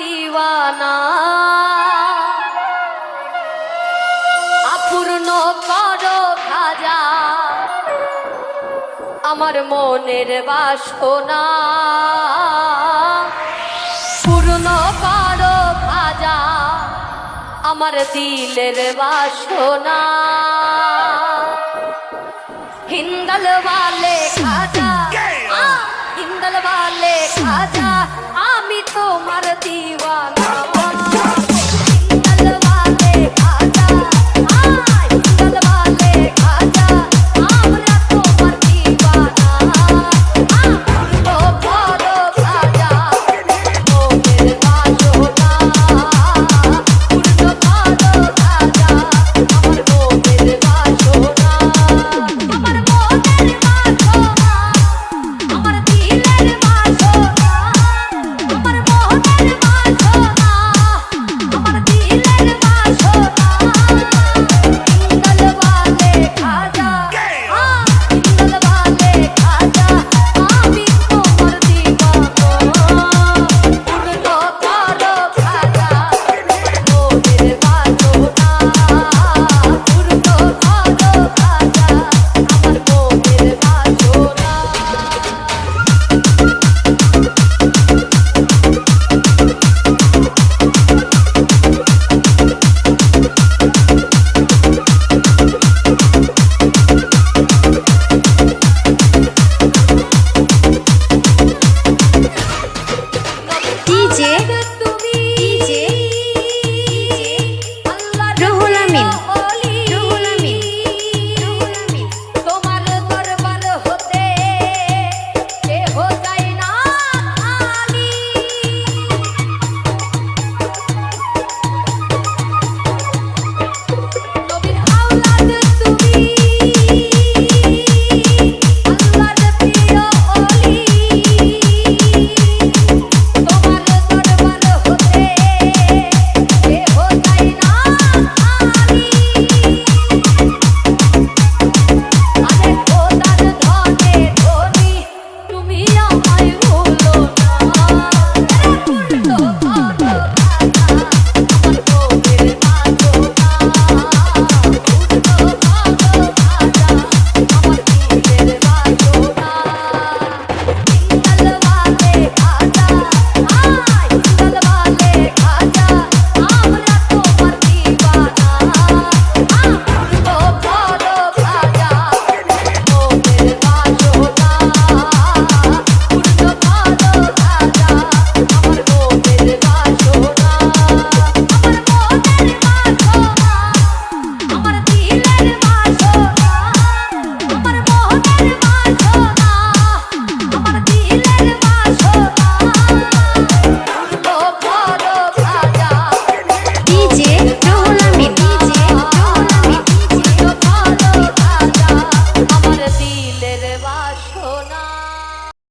দিওয়ানা। অপূর্ণ করো খাজা, আমার মনের বাসনা। পূর্ণ করো খাজা, আমার দিলের বাসনা। হিন্দল वाले খাজা বলে খাজা আমি তোমার দিওয়ানা।